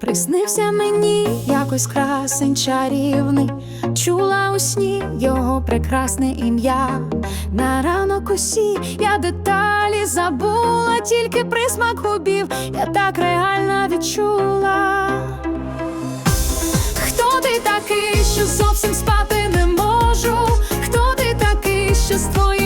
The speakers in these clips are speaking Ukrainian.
Приснився мені якось красень чарівний, чула у сні його прекрасне ім'я. На ранок усі я деталі забула, тільки присмак губів я так реально відчула. Хто ти такий, що зовсім спати не можу? Хто ти такий, що з твоїм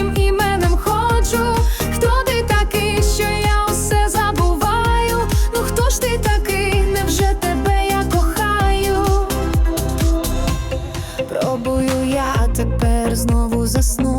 тепер знову заснути,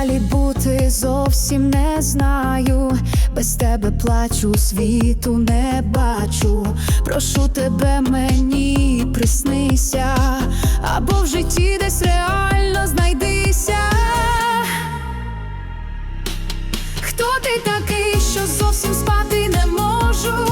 далі бути зовсім не знаю, без тебе плачу, світу не бачу. Прошу тебе, мені приснися, або в житті десь реально знайдися. Хто ти такий, що зовсім спати не можу?